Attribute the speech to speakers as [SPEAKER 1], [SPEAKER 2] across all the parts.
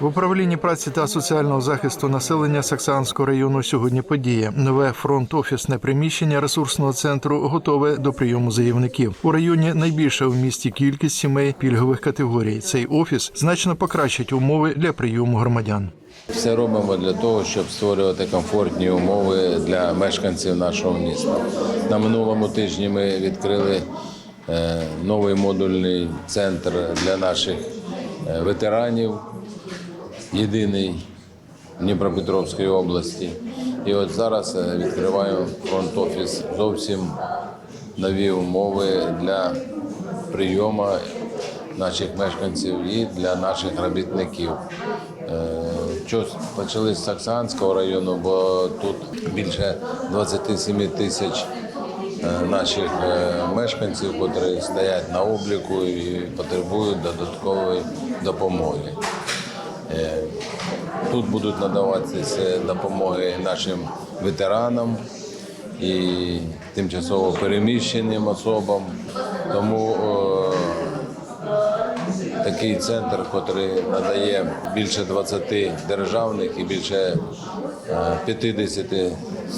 [SPEAKER 1] В управлінні праці та соціального захисту населення Саксанського району сьогодні подія. Нове фронт-офісне приміщення ресурсного центру готове до прийому заявників. У районі найбільша у місті кількість сімей пільгових категорій. Цей офіс значно покращить умови для прийому громадян.
[SPEAKER 2] Все робимо для того, щоб створювати комфортні умови для мешканців нашого міста. На минулому тижні ми відкрили е, новий модульний центр для наших е, ветеранів, єдиний в Дніпропетровській області. І от зараз е, відкриваємо фронт-офіс зовсім нові умови для прийому наших мешканців і для наших робітників. Е, почали з Саксанського району, бо тут більше 27 тисяч е, наших мешканців, які стоять на обліку і потребують додаткової допомоги. Е, Тут будуть надаватися допомоги нашим ветеранам і тимчасово переміщеним особам. Тому е, такий центр, який надає більше 20 державних і більше е, 50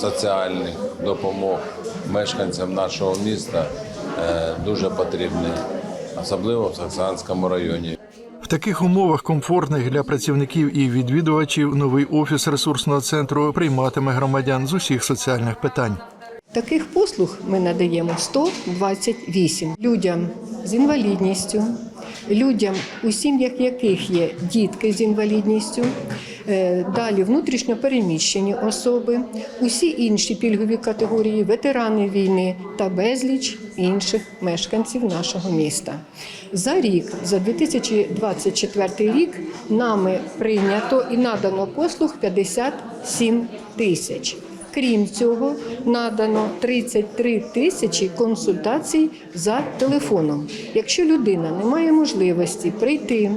[SPEAKER 2] соціальних допомог мешканцям нашого міста, е, дуже потрібний, особливо в Саксанському районі.
[SPEAKER 1] Таких умовах комфортних для працівників і відвідувачів новий офіс ресурсного центру прийматиме громадян з усіх соціальних питань.
[SPEAKER 3] Таких послуг ми надаємо 128 людям з інвалідністю, людям, у сім'ях яких є дітки з інвалідністю, далі внутрішньо переміщені особи, усі інші пільгові категорії, ветерани війни та безліч інших мешканців нашого міста. За рік, за 2024 рік, нами прийнято і надано послуг 57 тисяч. Крім цього, надано 33 тисячі консультацій за телефоном. Якщо людина не має можливості прийти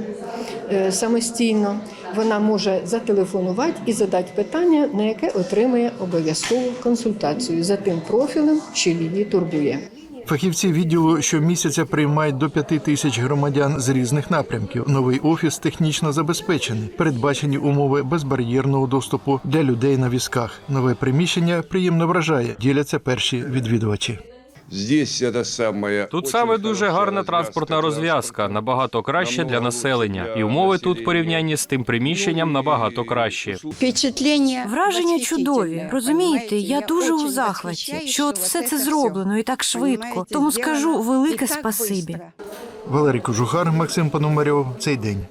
[SPEAKER 3] е, самостійно, вона може зателефонувати і задати питання, на яке отримує обов'язкову консультацію за тим профілем, що її турбує.
[SPEAKER 1] Фахівці відділу щомісяця приймають до п'яти тисяч громадян з різних напрямків. Новий офіс технічно забезпечений. Передбачені умови безбар'єрного доступу для людей на візках. Нове приміщення приємно вражає. Діляться перші відвідувачі.
[SPEAKER 4] Тут саме дуже гарна транспортна розв'язка, набагато краще для населення, і умови тут в порівнянні з тим приміщенням набагато кращі.
[SPEAKER 5] Впечатлення
[SPEAKER 6] Враження чудові. Розумієте, я дуже у захваті, що от все це зроблено і так швидко. Тому скажу велике спасибі.
[SPEAKER 1] Валерій Кожухар, Максим Пономарьов. Цей день.